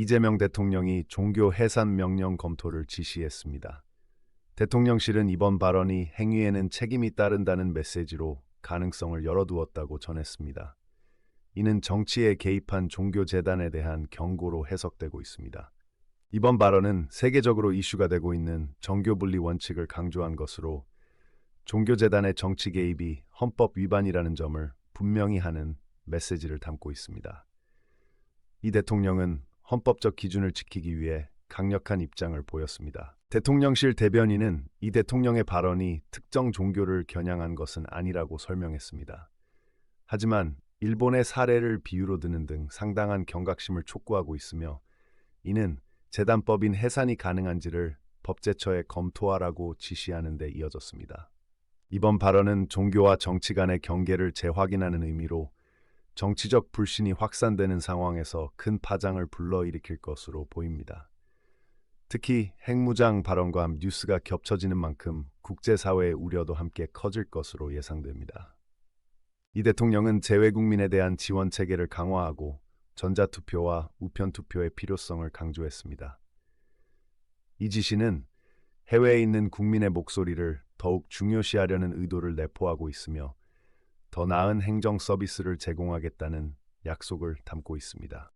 이재명 대통령이 종교 해산 명령 검토를 지시했습니다. 대통령실은 이번 발언이 행위에는 책임이 따른다는 메시지로 가능성을 열어두었다고 전했습니다. 이는 정치에 개입한 종교재단에 대한 경고로 해석되고 있습니다. 이번 발언은 세계적으로 이슈가 되고 있는 정교분리 원칙을 강조한 것으로 종교재단의 정치 개입이 헌법 위반이라는 점을 분명히 하는 메시지를 담고 있습니다. 이 대통령은 헌법적 기준을 지키기 위해 강력한 입장을 보였습니다. 대통령실 대변인은 이 대통령의 발언이 특정 종교를 겨냥한 것은 아니라고 설명했습니다. 하지만 일본의 사례를 비유로 드는 등 상당한 경각심을 촉구하고 있으며 이는 재단법인 해산이 가능한지를 법제처에 검토하라고 지시하는 데 이어졌습니다. 이번 발언은 종교와 정치 간의 경계를 재확인하는 의미로 정치적 불신이 확산되는 상황에서 큰 파장을 불러일으킬 것으로 보입니다. 특히 핵무장 발언과 뉴스가 겹쳐지는 만큼 국제사회의 우려도 함께 커질 것으로 예상됩니다. 이 대통령은 재외국민에 대한 지원 체계를 강화하고 전자투표와 우편투표의 필요성을 강조했습니다. 이 지시는 해외에 있는 국민의 목소리를 더욱 중요시하려는 의도를 내포하고 있으며 더 나은 행정 서비스를 제공하겠다는 약속을 담고 있습니다.